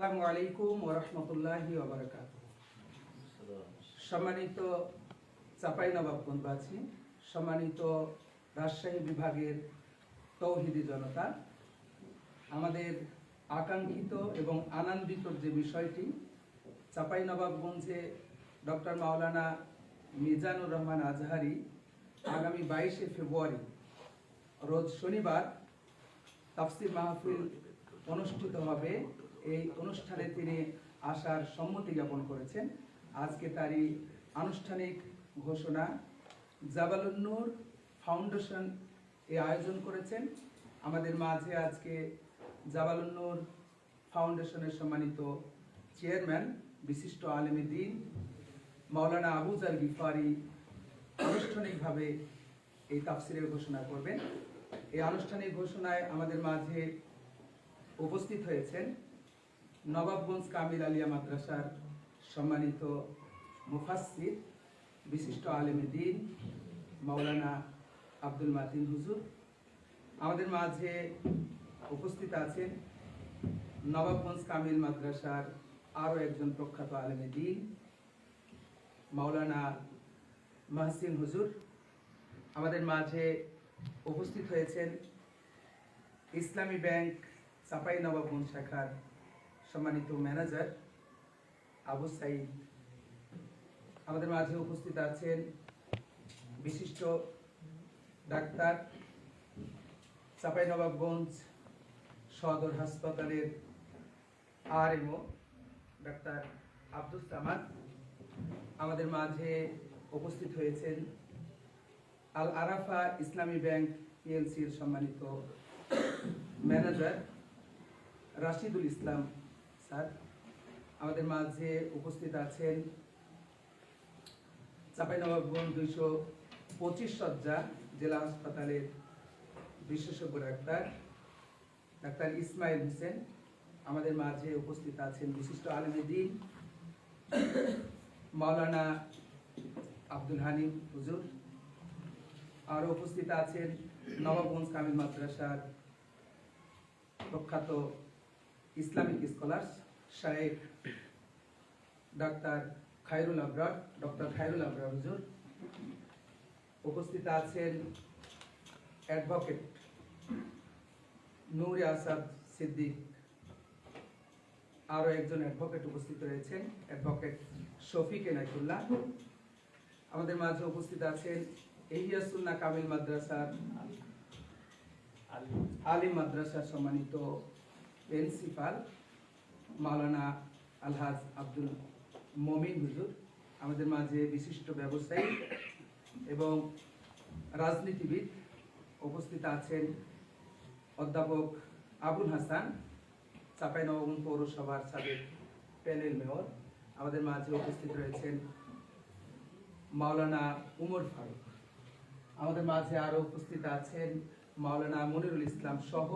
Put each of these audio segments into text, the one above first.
আসসালামু আলাইকুম ওরহমতুল্লাহি ওবরাকাত সম্মানিত চাপাই নবাবগঞ্জবাসী সম্মানিত রাজশাহী বিভাগের তৌহিদি জনতা, আমাদের আকাঙ্ক্ষিত এবং আনন্দিত যে বিষয়টি, চাপাই নবাবগঞ্জে ডক্টর মাওলানা মিজানুর রহমান আজহারি আগামী বাইশে ফেব্রুয়ারি, রোজ শনিবার তাফসির মাহফিল অনুষ্ঠিত হবে। এই অনুষ্ঠানে তিনি আসার সম্মতি জ্ঞাপন করেছেন। আজকে তারই আনুষ্ঠানিক ঘোষণা জাবালুন্নুর ফাউন্ডেশন এই আয়োজন করেছেন। আমাদের মাঝে আজকে জাবালুন্নুর ফাউন্ডেশনের সম্মানিত চেয়ারম্যান, বিশিষ্ট আলেমী দিন, মাওলানা আবুজার গিফারি আনুষ্ঠানিকভাবে এই তাফসিরের ঘোষণা করবেন। এই আনুষ্ঠানিক ঘোষণায় আমাদের মাঝে উপস্থিত হয়েছেন নবাবগঞ্জ কামিল আলিয়া মাদ্রাসার সম্মানিত মুফাসসির বিশিষ্ট আলেমে দিন, মাওলানা আব্দুল মাতিন হুজুর। আমাদের মাঝে উপস্থিত আছেন নবাবগঞ্জ কামিল মাদ্রাসার আরও একজন প্রখ্যাত আলেমে দিন, মাওলানা মাহসিন হুজুর। আমাদের মাঝে উপস্থিত হয়েছেন ইসলামী ব্যাংক চাপাই নবাবগঞ্জ শাখার সম্মানিত ম্যানেজার আবু সাইদ। আমাদের মাঝে উপস্থিত আছেন বিশিষ্ট ডাক্তার চাপাই নবাবগঞ্জ সদর হাসপাতালের আর আরএমও, ডাক্তার আব্দুল সামাদ। আমাদের মাঝে উপস্থিত হয়েছেন আল আরাফা ইসলামী ব্যাংক পিএলসির সম্মানিত ম্যানেজার রাশিদুল ইসলাম। স্যার। আমাদের মাঝে উপস্থিত আছেন চাঁপাইনবাবগঞ্জ দুইশো পঁচিশ সজ্জা জেলা হাসপাতালের বিশেষজ্ঞ ডাক্তার ডাক্তার ইসমাইল হোসেন। আমাদের মাঝে উপস্থিত আছেন বিশিষ্ট আলমেদিন মাওলানা আব্দুল হানিম হুজুর। আরও উপস্থিত আছেন নবাবগঞ্জ কামিল মাদ্রাসার প্রখ্যাত ইসলামিক স্কলার্স। শাহেখ ডাক্তার খায়রুল আবরার, ডক্টর খায়রুল আবরার হুজুর। উপস্থিত আছেন অ্যাডভোকেট নূরে আসাদ সিদ্দিক। আরও একজন অ্যাডভোকেট উপস্থিত রয়েছেন, অ্যাডভোকেট শফিক এনায়তুল্লাহ। আমাদের মাঝে উপস্থিত আছেন এহিয়াসুল্লাহ কামিল মাদ্রাসার আলিম মাদ্রাসার সম্মানিত প্রিন্সিপাল। মাওলানা আলহাজ আব্দুল মমিন হুজুর, আমাদের মাঝে বিশিষ্ট ব্যবসায়ী এবং রাজনীতিবিদ উপস্থিত আছেন অধ্যাপক আবুল হাসান, চাঁপাইনবাবগঞ্জ পৌরসভার সাবেক প্যানেল মেয়র। আমাদের মাঝে উপস্থিত রয়েছেন মাওলানা উমর ফারুক। আমাদের মাঝে আরও উপস্থিত আছেন মাওলানা মনিরুল ইসলাম সহ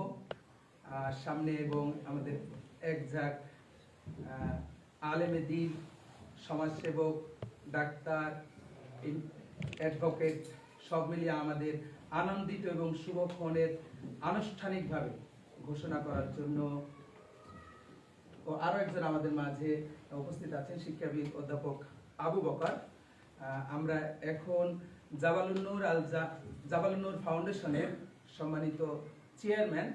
সামনে এবং আমাদের একজাক আলেমে দিন, সমাজসেবক, ডাক্তার অ্যাডভোকেট সব মিলিয়ে আমাদের আনন্দিত এবং শুভক্ষণের আনুষ্ঠানিকভাবে ঘোষণা করার জন্য ও আরও একজন আমাদের মাঝে উপস্থিত আছেন, শিক্ষাবিদ অধ্যাপক আবু বকর। আমরা এখন জাবালুন্নুর আল জাবালুন্নুর ফাউন্ডেশনের সম্মানিত চেয়ারম্যান,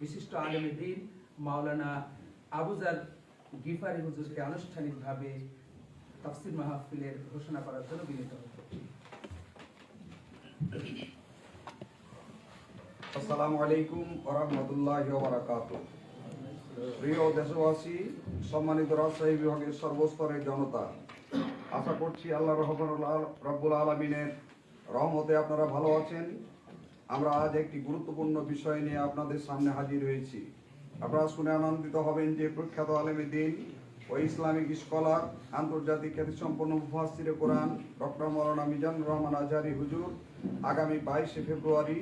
বিশিষ্ট আলমী দিন, মাওলানা আবুজার গিফারি হুজুরকে আনুষ্ঠানিকভাবে তাফসির মাহফিলের ঘোষণা করার জন্য বিনীত আসসালামু আলাইকুম ওরহমতুল্লাহ বারাকাত প্রিয় দেশবাসী, সম্মানিত রাজশাহী বিভাগের সর্বস্তরের জনতা, আশা করছি আল্লাহ রব্বুল আলমিনের রহমতে আপনারা ভালো আছেন। আমরা আজ একটি গুরুত্বপূর্ণ বিষয় নিয়ে আপনাদের সামনে হাজির হয়েছি। আপনারা শুনে আনন্দিত হবেন যে প্রখ্যাত আলেমী দিন ও ইসলামিক স্কলার, আন্তর্জাতিক খ্যাতিসম্পন্ন মুফাসিরে কোরআন, ডক্টর মৌলানা মিজানুর রহমান আজহারি হুজুর, আগামী বাইশে ফেব্রুয়ারি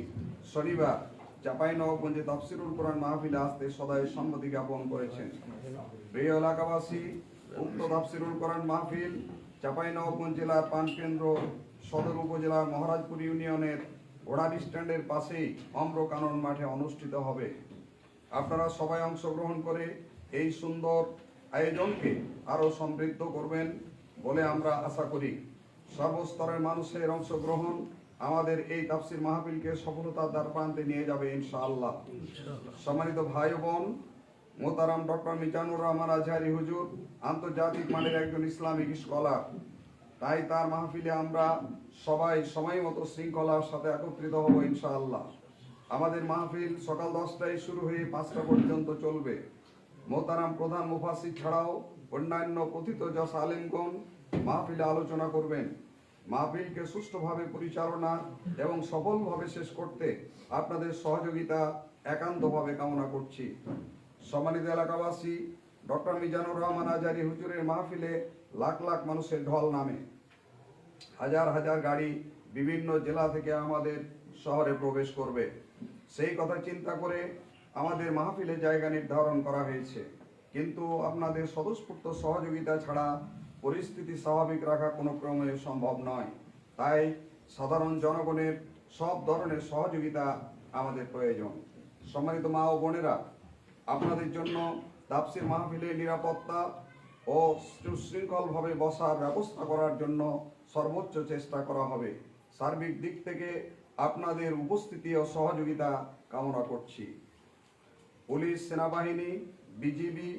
শনিবার চাপাই নবগঞ্জে তাফসিরুল কোরআন মাহফিলে আসতে সদায় সম্মতি জ্ঞাপন করেছেন। প্রিয় এলাকাবাসী, উক্ত তাফসিরুল কোরআন মাহফিল চাপাই নবগঞ্জ জেলার পানকেন্দ্র সদর উপজেলার মহারাজপুর ইউনিয়নের ওড়ার স্ট্যান্ডের পাশেই অম্র কানন মাঠে অনুষ্ঠিত হবে। আপনারা সবাই অংশগ্রহণ করে এই সুন্দর আয়োজনকে আরও সমৃদ্ধ করবেন বলে আমরা আশা করি। সর্বস্তরের মানুষের অংশগ্রহণ আমাদের এই তাফসির মাহফিলকে সফলতার দ্বার প্রান্তে নিয়ে যাবে ইনশাআল্লাহ। সম্মানিত ভাই বোন মোতারাম ডক্টর মিজানুর রহমান আজহারি হুজুর আন্তর্জাতিক মানের একজন ইসলামিক স্কলার। তাই তার মাহফিলে আমরা সবাই সময় মতো শৃঙ্খলার সাথে একত্রিত হব ইনশাআল্লাহ। আমাদের মাহফিল সকাল দশটায় শুরু হয়ে পাঁচটা পর্যন্ত চলবে। মোতারাম প্রধান মুফাসির ছাড়াও অন্যান্য কথিত যশ আলেমগণ মাহফিলে আলোচনা করবেন। মাহফিলকে সুষ্ঠুভাবে পরিচালনা এবং সফলভাবে শেষ করতে আপনাদের সহযোগিতা একান্তভাবে কামনা করছি। সম্মানিত এলাকাবাসী, ডক্টর মিজানুর রহমান আজারি হুজুরের মাহফিলে লাখ লাখ মানুষের ঢল নামে। হাজার হাজার গাড়ি বিভিন্ন জেলা থেকে আমাদের শহরে প্রবেশ করবে। সেই কথা চিন্তা করে আমাদের মাহফিলে জায়গা নির্ধারণ করা হয়েছে। কিন্তু আপনাদের স্বতঃস্ফূর্ত সহযোগিতা ছাড়া পরিস্থিতি স্বাভাবিক রাখা কোনো ক্রমে সম্ভব নয়। তাই সাধারণ জনগণের সব ধরনের সহযোগিতা আমাদের প্রয়োজন। সম্মানিত মা ও বোনেরা, আপনাদের জন্য তাপসির মাহফিলে নিরাপত্তা ও সুশৃঙ্খলভাবে বসার ব্যবস্থা করার জন্য সর্বোচ্চ চেষ্টা করা হবে। সার্বিক দিক থেকে আপনাদের উপস্থিতি ও সহযোগিতা কামনা করছি। পুলিশ, সেনাবাহিনী, বিজিবি,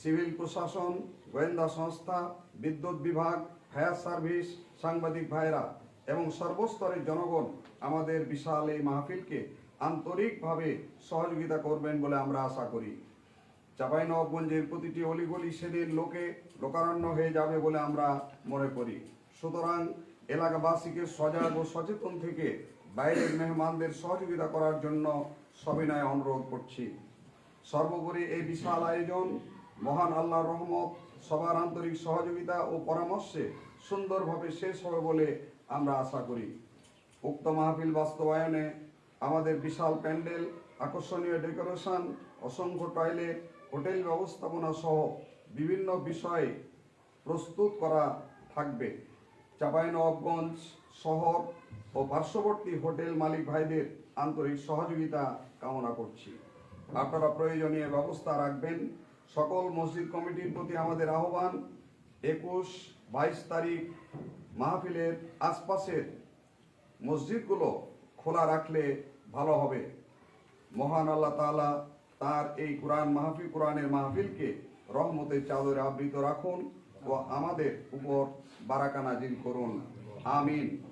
সিভিল প্রশাসন, গোয়েন্দা সংস্থা, বিদ্যুৎ বিভাগ, ফায়ার সার্ভিস, সাংবাদিক ভাইরা এবং সর্বস্তরের জনগণ আমাদের বিশাল এই মাহফিলকে আন্তরিকভাবে সহযোগিতা করবেন বলে আমরা আশা করি। চাঁপাইনবাবগঞ্জের প্রতিটি অলিগলি সেদিন লোকে লোকারণ্য হয়ে যাবে বলে আমরা মনে করি। সুতরাং এলাকাবাসীকে সজাগ ও সচেতন থেকে বাইরের মেহমানদের সহযোগিতা করার জন্য সবিনয় অনুরোধ করছি। সর্বোপরি এই বিশাল আয়োজন মহান আল্লাহর রহমত, সবার আন্তরিক সহযোগিতা ও পরামর্শে সুন্দরভাবে শেষ হবে বলে আমরা আশা করি। উক্ত মাহফিল বাস্তবায়নে আমাদের বিশাল প্যান্ডেল, আকর্ষণীয় ডেকোরেশন, অসংখ্য টয়লেট, হোটেল ব্যবস্থাপনা সহ বিভিন্ন বিষয়ে প্রস্তুত করা থাকবে। চাঁপাইনবাবগঞ্জ শহর ও পার্শ্ববর্তী হোটেল মালিক ভাইদের আন্তরিক সহযোগিতা কামনা করছি। আপনারা প্রয়োজনীয় ব্যবস্থা রাখবেন। সকল মসজিদ কমিটির প্রতি আমাদের আহ্বান, একুশ বাইশ তারিখ মাহফিলের আশপাশের মসজিদগুলো খোলা রাখলে ভালো হবে। মহান আল্লাহ তাআলা তার এই কোরআন মাহফিল, কোরআনের মাহফিলকে রহমতের চাদরে আবৃত রাখুন ও আমাদের উপর বারাকা নাজিল করুন। আমিন।